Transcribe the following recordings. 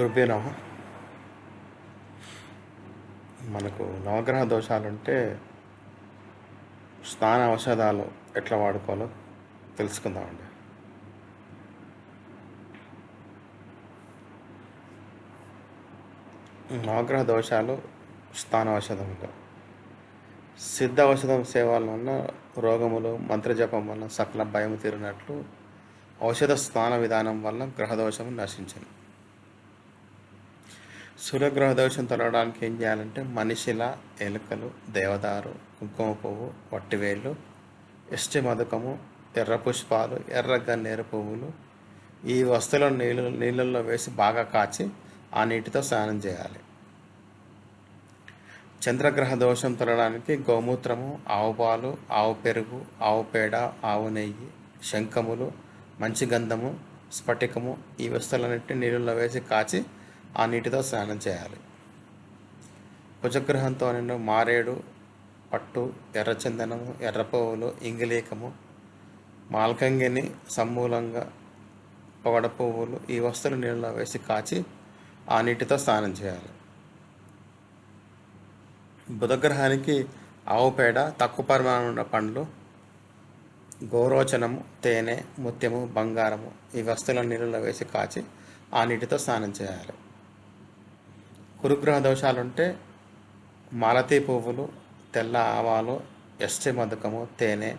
గురుభ్యో మనకు నవగ్రహ దోషాలుంటే స్నాన ఔషధాలు ఎట్లా వాడుకోవాలో తెలుసుకుందామండి. నవగ్రహ దోషాలు స్థాన ఔషధములు సిద్ధ ఔషధం సేవల వలన రోగములు మంత్రజపం వలన సకల భయం తీరినట్లు ఔషధ స్నాన విధానం వలన గ్రహదోషము నశించను. సూర్యగ్రహ దోషం తొలగడానికి ఏం చేయాలంటే మనిషిల ఎలుకలు దేవదారు కుంకుమ పువ్వు వట్టివేళ్ళు ఎస్టి మధుకము ఎర్ర పుష్పాలు ఎర్ర గన్నేరు పువ్వులు ఈ వస్తువులను నీళ్ళు నీళ్ళల్లో వేసి బాగా కాచి ఆ నీటితో స్నానం చేయాలి. చంద్రగ్రహ దోషం తొలడానికి గోమూత్రము ఆవు పాలు ఆవు పెరుగు ఆవు పేడ ఆవు నెయ్యి శంఖములు మంచి గంధము స్ఫటికము ఈ వస్తువులన్నింటినీ నీళ్ళల్లో వేసి కాచి ఆ నీటితో స్నానం చేయాలి. కుజగ్రహంతో నిండు మారేడు పట్టు ఎర్రచందనము ఎర్ర పువ్వులు ఇంగిలీకము మాల్కంగిని సమూలంగా పొగడ పువ్వులు ఈ వస్తువులు నీళ్ళలో వేసి కాచి ఆ నీటితో స్నానం చేయాలి. బుధగ్రహానికి ఆవు పేడ తక్కువ పరిమాణం ఉన్న పండ్లు గోరోచనము తేనె ముత్యము బంగారము ఈ వస్తువులను నీళ్ళలో వేసి కాచి ఆ నీటితో స్నానం చేయాలి. కురుగ్రహ దోషాలుంటే మాలతీ పువ్వులు తెల్ల ఆవాలు ఎస్టి మధుకము తేనె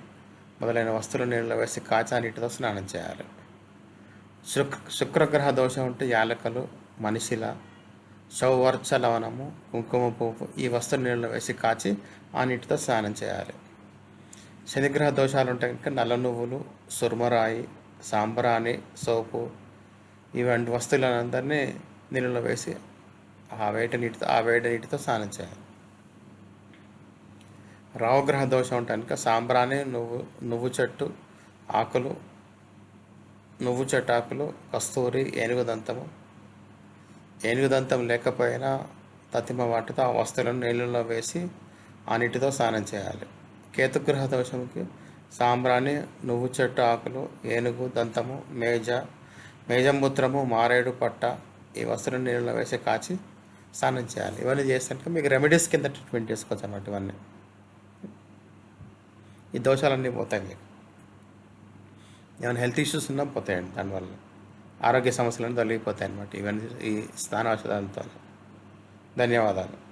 మొదలైన వస్తువులు నీళ్ళలో వేసి కాచి ఆ నీటితో స్నానం చేయాలి. శుక్ర శుక్రగ్రహ దోషం ఉంటే యాలకలు మనిషిల సౌవర్చ లవణము కుంకుమ పువ్వు ఈ వస్తువులు నీళ్ళలో వేసి కాచి ఆ నీటితో స్నానం చేయాలి. శనిగ్రహ దోషాలు ఉంటే కనుక నల్ల నువ్వులు సుర్మరాయి సాంబ్రాణి సోపు ఇవంటి వస్తువులందరినీ నీళ్ళలో వేసి ఆ వేట నీటితో ఆ వేడి నీటితో స్నానం చేయాలి. రావగ్రహ దోషం ఉంటాయి. కనుక సాంబ్రాణి నువ్వు నువ్వు చెట్టు ఆకులు నువ్వు చెట్టు ఆకులు కస్తూరి ఏనుగు దంతము. ఏనుగు దంతం లేకపోయినా తతిమ వాటితో ఆ వస్తువులను నీళ్ళలో వేసి ఆ నీటితో స్నానం చేయాలి. కేతుగ్రహ దోషంకి సాంబ్రాణి నువ్వు చెట్టు ఆకులు ఏనుగు దంతము మేజ మేజమూత్రము మారేడు పట్ట ఈ వస్తువులను నీళ్ళలో వేసి కాచి స్నానం చేయాలి. ఇవన్నీ చేస్తాక మీకు రెమెడీస్ కింద ట్రీట్మెంట్ చేసుకోవచ్చు అనమాట ఇవన్నీ. ఈ దోషాలన్నీ పోతాయి మీకు. ఏమైనా హెల్త్ ఇష్యూస్ ఉన్నా పోతాయండి దానివల్ల. ఆరోగ్య సమస్యలన్నీ తొలగిపోతాయి అన్నమాట ఇవన్నీ ఈ స్నాన ఔషధాలతో ధన్యవాదాలు.